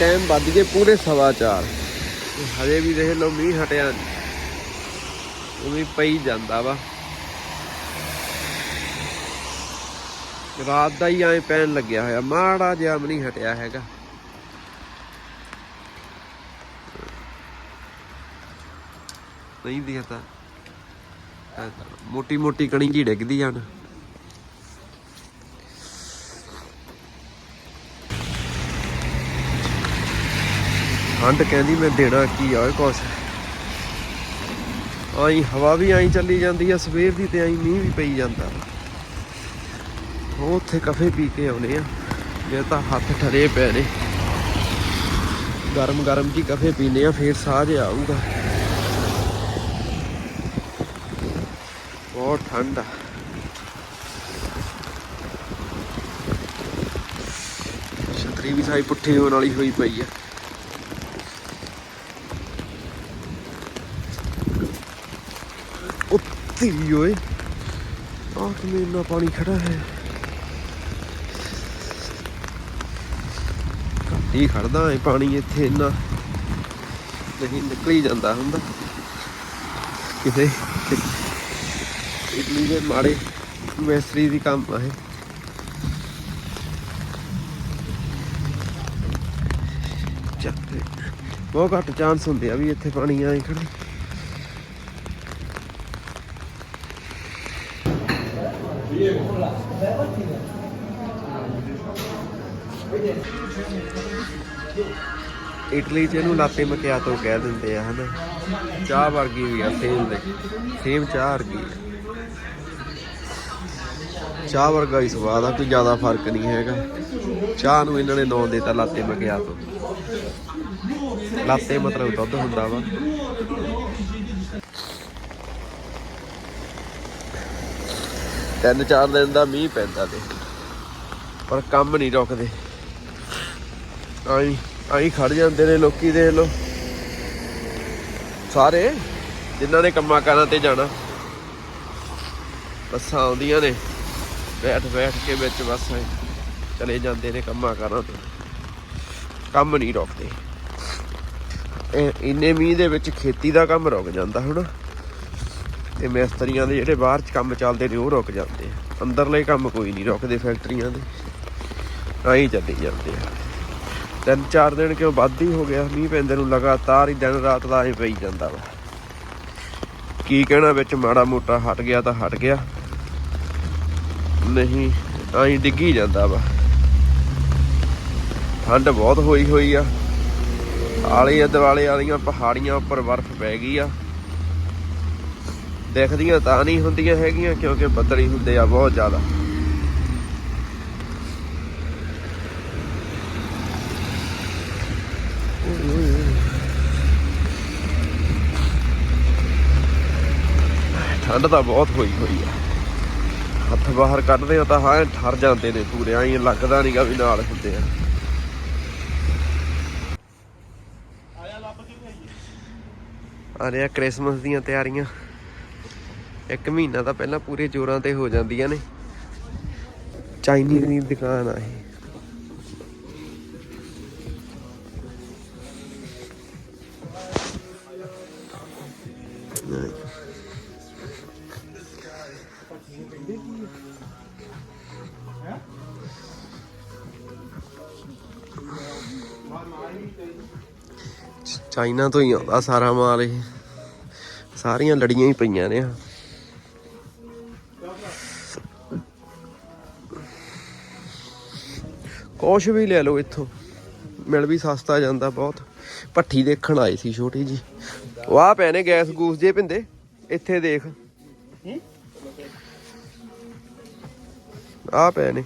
Time ਵੱਧ ਗਏ ਪੂਰੇ ਸਵਾ ਚਾਰ। ਹਜੇ ਵੀ ਦੇਖ ਲਓ ਮੀਂਹ ਹਟਿਆ। ਉਹ ਵੀ ਪਈ ਜਾਂਦਾ ਵਾ। ਰਾਤ ਦਾ ਹੀ ਐ ਪੈਣ ਲੱਗਿਆ ਹੋਇਆ। ਮਾੜਾ ਜਿਹਾ ਵੀ ਨਹੀਂ ਹਟਿਆ ਹੈਗਾ। ਨਹੀਂ ਦਿਖਦਾ ਮੋਟੀ ਮੋਟੀ ਕਣੀ ਜੀ ਡਿੱਗਦੀ ਜਾਣ ਠੰਡ ਕਹਿੰਦੀ ਮੈਂ ਦੇਣਾ ਕੀ ਆ ਕੁਛ। ਆਈ, ਹਵਾ ਵੀ ਆਈ ਚੱਲੀ ਜਾਂਦੀ ਆ, ਸਵੇਰ ਦੀ ਤੇ ਆਈ ਮੀਂਹ ਵੀ ਪਈ ਜਾਂਦਾ। ਉੱਥੇ ਕਫੇ ਪੀ ਕੇ ਆਉਨੇ ਆ ਜੇ ਤਾਂ ਹੱਥ ਠਰੇ ਪਏ ਨੇ। ਗਰਮ ਗਰਮ ਜੀ ਕਫੇ ਪੀਨੇ ਆ, ਫੇਰ ਸਾਹ ਜਿਹਾ ਆਊਗਾ। ਬਹੁਤ ਠੰਡ ਆ। ਛਤਰੀ ਵੀ ਸਾਈ ਪੁੱਠੀ ਹੋਣ ਵਾਲੀ ਹੋਈ ਪਈ ਆ। ਉੱਤੀ ਓਏ। ਆਹ ਕਿਵੇਂ ਇੰਨਾ ਪਾਣੀ ਖੜਾ ਹੈ। ਘੱਟ ਖੜਦਾ ਹੈ ਪਾਣੀ ਇੱਥੇ ਇੰਨਾ। ਨਹੀਂ, ਨਿਕਲ ਹੀ ਜਾਂਦਾ ਹੁੰਦਾ। ਕਿਤੇ ਇਟਲੀ ਦੇ ਮਾੜੇ ਮਿਸਤਰੀ ਦੀ ਕੰਮ ਆ ਇਹ। ਬਹੁਤ ਘੱਟ ਚਾਂਸ ਹੁੰਦੇ ਆ ਵੀ ਇੱਥੇ ਪਾਣੀ ਆਏ ਖੜੇ ਇਟਲੀ ਚ ਇਹਨੂੰ ਲਾਤੇ ਮਕਿਆਤੋ ਕਹਿ ਦਿੰਦੇ ਆ, ਹਨਾ? ਚਾਹ ਵਰਗੀ ਵੀ ਆ ਸੇਮ ਦੇ। ਸੇਮ ਚਾਹ ਵਰਗੀ ਚਾਹ ਵਰਗਾ ਹੀ ਸਵਾਦ ਆ, ਕੋਈ ਜ਼ਿਆਦਾ ਫ਼ਰਕ ਨਹੀਂ ਹੈਗਾ। ਚਾਹ ਨੂੰ ਇਹਨਾਂ ਨੇ ਨਾਂ ਦੇਤਾ ਲਾਤੇ ਮਕਿਆਤੋ ਲਾਤੇ ਮਤਲਬ ਦੁੱਧ ਹੁੰਦਾ ਵਾ। ਤਿੰਨ ਚਾਰ ਦਿਨ ਦਾ ਮੀਂਹ ਪੈਂਦਾ ਤੇ। ਪਰ ਕੰਮ ਨਹੀਂ ਰੁਕਦੇ। ਆਈ ਆਈ ਖੜ ਜਾਂਦੇ ਨੇ ਲੋਕੀ, ਦੇਖ ਲੋ ਸਾਰੇ ਜਿਨ੍ਹਾਂ ਨੇ ਕੰਮਾਂ ਕਾਰਾਂ ਤੇ ਜਾਣਾ। ਬੱਸਾਂ ਆਉਂਦੀਆਂ ਨੇ। ਬੈਠ ਬੈਠ ਕੇ ਵਿੱਚ ਬੱਸਾਂ ਚਲੇ ਜਾਂਦੇ ਨੇ ਕੰਮਾਂ ਕਾਰਾਂ ਤੇ। ਕੰਮ ਨਹੀਂ ਰੁਕਦੇ। ਇੰਨੇ ਮੀਂਹ ਦੇ ਵਿੱਚ ਖੇਤੀ ਦਾ ਕੰਮ ਰੁਕ ਜਾਂਦਾ ਹੁਣ ਤੇ ਮਿਸਤਰੀਆਂ ਦੇ ਜਿਹੜੇ ਬਾਹਰ ਚ ਕੰਮ ਚੱਲਦੇ ਨੇ, ਉਹ ਰੁਕ ਜਾਂਦੇ ਆ। ਅੰਦਰਲੇ ਕੰਮ ਕੋਈ ਨਹੀਂ ਰੁਕਦੇ ਫੈਕਟਰੀਆਂ ਦੇ। ਆਈ ਚੱਲੀ ਜਾਂਦੇ ਆ। ਤਿੰਨ ਚਾਰ ਦਿਨ ਕਿਉਂ ਵੱਧ ਹੀ ਹੋ ਗਿਆ, ਮੀਂਹ ਪੈਂਦੇ ਨੂੰ ਲਗਾਤਾਰ ਹੀ ਦਿਨ ਰਾਤ ਦਾ ਐ ਪਈ ਜਾਂਦਾ ਵਾ। ਕੀ ਕਹਿਣਾ ਵਿੱਚ, ਮਾੜਾ ਮੋਟਾ ਹਟ ਗਿਆ ਤਾਂ ਹਟ ਗਿਆ। ਨਹੀਂ ਆਈ ਡਿੱਗੀ ਜਾਂਦਾ ਵਾ। ਠੰਡ ਬਹੁਤ ਹੋਈ ਹੋਈ ਆ। ਆਲੇ ਦੁਆਲੇ ਵਾਲੀਆਂ ਪਹਾੜੀਆਂ ਉੱਪਰ ਬਰਫ਼ ਪੈ ਗਈ ਆ। ਦਿਖਦੀਆਂ ਤਾਂ ਨਹੀਂ ਹੁੰਦੀਆਂ ਹੈਗੀਆਂ ਕਿਉਂਕਿ ਬੱਦਲ ਹੀ ਹੁੰਦੇ ਆ ਬਹੁਤ ਜ਼ਿਆਦਾ। ਠੰਡ ਤਾਂ ਬਹੁਤ ਹੋਈ ਹੋਈ ਆ। ਹੱਥ ਬਾਹਰ ਕੱਢਦੇ ਆ ਤਾਂ ਹਾਂ, ਠਰ ਜਾਂਦੇ ਨੇ ਪੂਰੇ, ਐਂ ਲੱਗਦਾ ਨਹੀਂਗਾ ਵੀ ਨਾਲ ਹੁੰਦੇ ਆ। ਆ ਰਿਹਾ ਕ੍ਰਿਸਮਸ ਦੀਆਂ ਤਿਆਰੀਆਂ। ਇੱਕ ਮਹੀਨਾ ਤਾਂ ਪਹਿਲਾਂ ਪੂਰੇ ਜੋਰਾਂ ਤੇ ਹੋ ਜਾਂਦੀਆਂ ਨੇ। ਚਾਈਨੀਜ਼ ਦੀ ਦੁਕਾਨ ਆ ਇਹ। ਚਾਈਨਾ ਤੋਂ ਹੀ ਆਉਂਦਾ ਸਾਰਾ ਮਾਲ ਇਹ। ਸਾਰੀਆਂ ਲੜੀਆਂ ਹੀ ਪਈਆਂ ਨੇ ਆਹ। ਕੁਛ ਵੀ ਲੈ ਲਓ ਇੱਥੋਂ। ਮਿਲ ਵੀ ਸਸਤਾ ਜਾਂਦਾ ਬਹੁਤ। ਭੱਠੀ ਦੇਖਣ ਆਏ ਸੀ ਛੋਟੀ ਜੀ ਵਾਹ ਪੈ ਨੇ ਗੈਸ ਗੂਸ ਜੇ ਪਿੰਦੇ ਇੱਥੇ ਦੇਖ। ਆ ਪੈ ਨੇ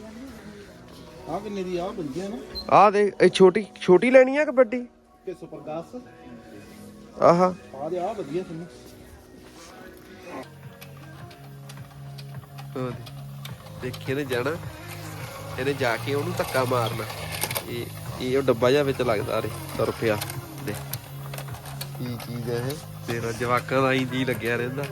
ਆ ਕਿੰਨੇ ਦੀ ਆ? ਬੰਦੀਆਂ ਨਾ? ਆ ਦੇ ਇਹ ਛੋਟੀ ਛੋਟੀ ਲੈਣੀ ਆ ਕਿ ਵੱਡੀ? ਕਿ ਸੁਪਰ ਦਾਸ ਆਹਾ ਆ ਦੇ ਆ ਵਧੀਆ ਤੁਹਾਨੂੰ ਉਹ ਦੇ। ਦੇਖੀ ਇਹਨੇ ਜਾਣਾ। ਇਹਨੇ ਜਾ ਕੇ ਉਹਨੂੰ ਧੱਕਾ ਮਾਰਨਾ। ਇਹ ਇਹ ਉਹ ਡੱਬਾ ਜਿਹਾ ਵਿੱਚ ਲੱਗਦਾ ਰੇ, ਤੁਰ ਪਿਆ। ਦੇ ਕੀ ਚੀਜ਼ ਹੈ ਇਹ? ਤੇਰਾ ਜਵਾਕਾਂ ਦਾ ਹੀ ਜੀ ਲੱਗਿਆ ਰਹਿੰਦਾ।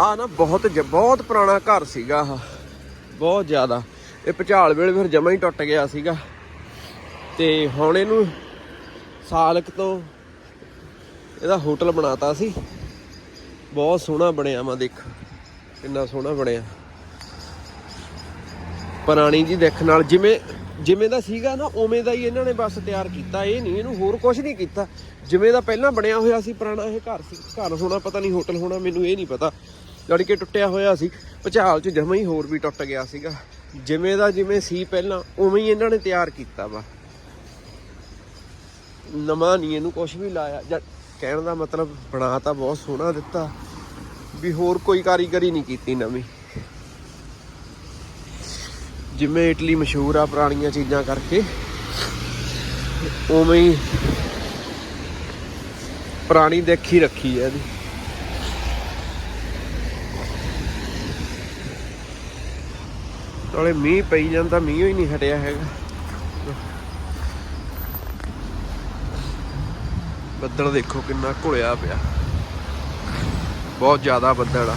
ਆ ਨਾ ਬਹੁਤ ਜ- ਬਹੁਤ ਪੁਰਾਣਾ ਘਰ ਸੀਗਾ ਆਹ। ਬਹੁਤ ਜ਼ਿਆਦਾ। ਇਹ ਭੁਚਾਲ ਵੇਲੇ ਫਿਰ ਜਮਾ ਹੀ ਟੁੱਟ ਗਿਆ ਸੀਗਾ। ਤੇ ਹੁਣ ਇਹਨੂੰ ਸਾਲਕ ਤੋਂ ਇਹਦਾ ਹੋਟਲ ਬਣਾਤਾ ਸੀ। ਬਹੁਤ ਸੋਹਣਾ ਬਣਿਆ ਵਾ ਦੇਖ। ਕਿੰਨਾ ਸੋਹਣਾ ਬਣਿਆ। ਪੁਰਾਣੀ ਜੀ ਦੇਖ ਨਾਲ ਜਿਵੇਂ ਜਿਵੇਂ ਦਾ ਸੀਗਾ ਨਾ, ਉਵੇਂ ਦਾ ਹੀ ਇਹਨਾਂ ਨੇ ਬਸ ਤਿਆਰ ਕੀਤਾ। ਇਹ ਨਹੀਂ, ਇਹਨੂੰ ਹੋਰ ਕੁਝ ਨਹੀਂ ਕੀਤਾ। ਜਿਵੇਂ ਦਾ ਪਹਿਲਾਂ ਬਣਿਆ ਹੋਇਆ ਸੀ ਪੁਰਾਣਾ ਇਹ ਘਰ ਸੀ, ਘਰ ਹੋਣਾ ਪਤਾ ਨਹੀਂ ਹੋਟਲ ਹੋਣਾ, ਮੈਨੂੰ ਇਹ ਨਹੀਂ ਪਤਾ। ਲੜ ਕੇ ਟੁੱਟਿਆ ਹੋਇਆ ਸੀ, ਭੁਚਾਲ ਚ ਜਮਾਂ ਹੀ ਹੋਰ ਵੀ ਟੁੱਟ ਗਿਆ ਸੀਗਾ। ਜਿਵੇਂ ਦਾ ਜਿਵੇਂ ਸੀ ਪਹਿਲਾਂ, ਉਵੇਂ ਹੀ ਇਹਨਾਂ ਨੇ ਤਿਆਰ ਕੀਤਾ ਵਾ। ਨਵਾਂ ਨਹੀਂ ਇਹਨੂੰ ਕੁਝ ਵੀ ਲਾਇਆ। ਜਾਂ ਕਹਿਣ ਦਾ ਮਤਲਬ, ਬਣਾ ਤਾਂ ਬਹੁਤ ਸੋਹਣਾ ਦਿੱਤਾ। ਵੀ ਹੋਰ ਕੋਈ ਕਾਰੀਗਰੀ ਨਹੀਂ ਕੀਤੀ ਨਵੀਂ। ਜਿਵੇਂ ਇਟਲੀ ਮਸ਼ਹੂਰ ਆ ਪੁਰਾਣੀਆਂ ਚੀਜ਼ਾਂ ਕਰਕੇ, ਉਵੇਂ ਹੀ ਪੁਰਾਣੀ ਦੇਖੀ ਰੱਖੀ ਹੈ ਇਹਦੀ। ਨਾਲੇ ਮੀਂਹ ਪਈ ਜਾਂਦਾ, ਮੀਂਹ ਹੀ ਨਹੀਂ ਹਟਿਆ ਹੈਗਾ। ਬੱਦਲ ਦੇਖੋ ਕਿੰਨਾ ਘੁਲਿਆ ਪਿਆ। ਬਹੁਤ ਜ਼ਿਆਦਾ ਬੱਦਲ ਆ।